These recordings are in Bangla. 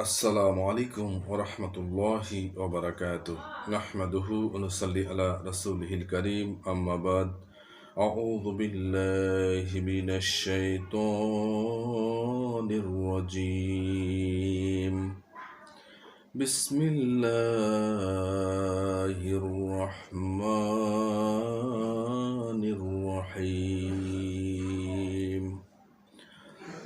السلام عليكم ورحمة الله وبركاته نحمده ونصلي على رسوله الكريم أما بعد أعوذ بالله من الشيطان الرجيم بسم الله الرحمن الرحيم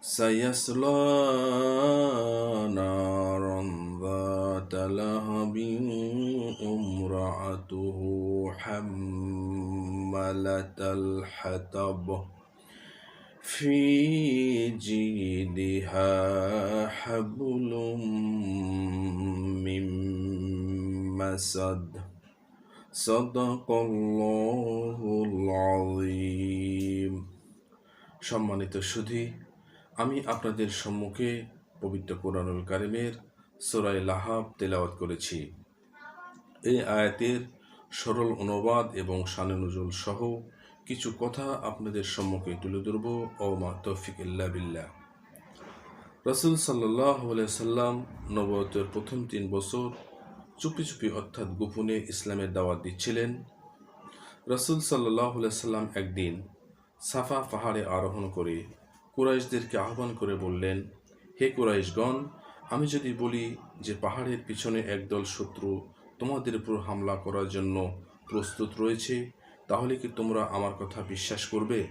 سيصلى نارا ذات لهب امرأته حملة الحطب في جيدها حبل من مسد صدق الله العظيم সম্মানিত সুধী আমি আপনাদের সম্মুখে পবিত্র কোরআনুল কারিমের সোরাই লাহাব তেলাওয়াত করেছি। এই আয়াতের সরল অনুবাদ এবং শানে সহ কিছু কথা আপনাদের সম্মুখে তুলে ধরব। ও মা তৌফিক ইল্লা বিল্লাহ। রসুল সাল্লাহ সাল্লাম নবতের প্রথম তিন বছর চুপি চুপি অর্থাৎ গোপনে ইসলামের দাওয়াত দিচ্ছিলেন। রসুল সাল্লাহ সাল্লাম একদিন সাফা পাহাড়ে আরোহণ করে কুরাইশদেরকে আহ্বান করে বললেন, হে কুরাইশগণ, আমি যদি বলি যে পাহাড়ের পিছনে একদল শত্রু তোমাদের উপর হামলা করার জন্য প্রস্তুত রয়েছে, তাহলে কি তোমরা আমার কথা বিশ্বাস করবে?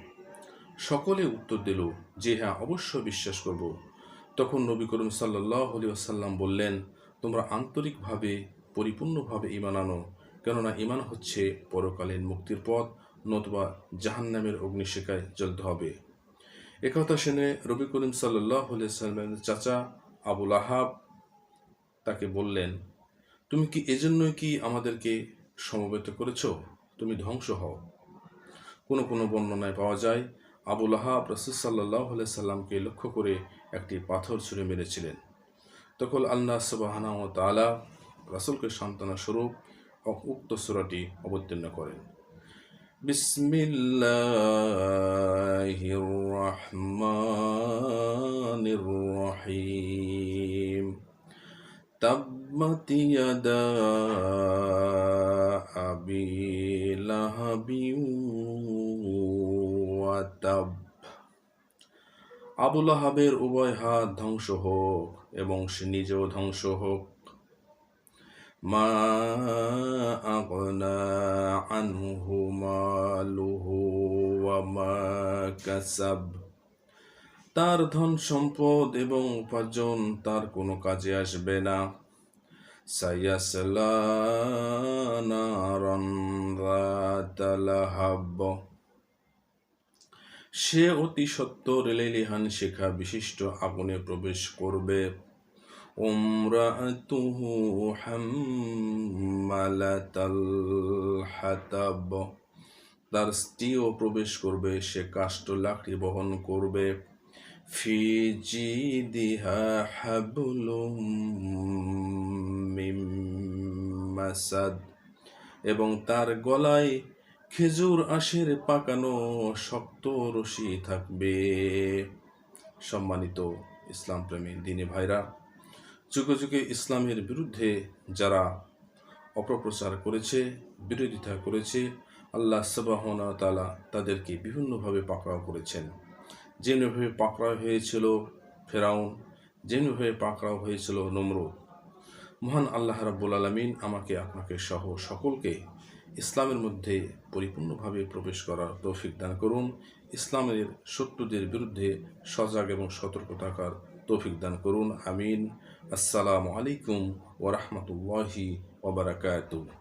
সকলে উত্তর দিল যে হ্যাঁ অবশ্য বিশ্বাস করব। তখন নবী করিম সাল্লাহ আসাল্লাম বললেন, তোমরা আন্তরিকভাবে পরিপূর্ণভাবে ইমান আনো, কেননা ইমান হচ্ছে পরকালীন মুক্তির পথ, নতুবা জাহান্নামের অগ্নিশিকায় জ্বলতে হবে। একথা শুনে রবি করিম সাল্লামের চাচা আবুল আহাব তাকে বললেন, তুমি কি এজন্যই কি আমাদেরকে সমবেত করেছ? তুমি ধ্বংস হও। কোনো কোনো বর্ণনায় পাওয়া যায় আবুল আহাব রসুল সাল্লাহ সাল্লামকে লক্ষ্য করে একটি পাথর ছুঁড়ে মেরেছিলেন। তখন আল্লাহ সুবাহানা ও তালা রাসুলকে সান্ত্বনা স্বরূপ উক্ত সুরাটি অবতীর্ণ করেন। بسم الله الرحمن الرحيم تبت يدا أبي لهب وتب আবু লাহাবের উভয় হাত ধ্বংস হোক এবং সে নিজেও ধ্বংস হোক মা আগনা আনহু মালুহু ওয়ামা কাসাব। তার ধন সম্পদ এবং উপার্জন তার কোনো কাজে আসবে না। সাইয়াসলা সে অতি সত্য রেলেলিহান শেখা বিশিষ্ট আগুনে প্রবেশ করবে। উমরাতুহু হাম্মালাতাল হাতাব। তার স্ত্রীও প্রবেশ করবে, সে কাষ্ট লাকড়ি বহন করবে। ফি মাসাদ। এবং তার গলায় খেজুর আশের পাকানো শক্ত রশি থাকবে। সম্মানিত ইসলাম প্রেমী দিনে ভাইরা যুগে যুগে ইসলামের বিরুদ্ধে যারা অপপ্রচার করেছে, বিরোধিতা করেছে, আল্লাহ সবাহনা তালা তাদেরকে বিভিন্নভাবে পাকড়াও করেছেন। যেভাবে পাকড়াও হয়েছিল ফেরাউন, যেভাবে পাকড়াও হয়েছিল নমরুদ, মহান আল্লাহ রাব্বুল আলমিন আমাকে, আপনাকে সহ সকলকে ইসলামের মধ্যে পরিপূর্ণভাবে প্রবেশ করার তৌফিক দান করুন। ইসলামের শত্রুদের বিরুদ্ধে সজাগ এবং সতর্ক থাকার তৌফিক দান করুন আমিন আসসালামু আলাইকুম ওরহমতুল্লাহি ওবরাকাতুহ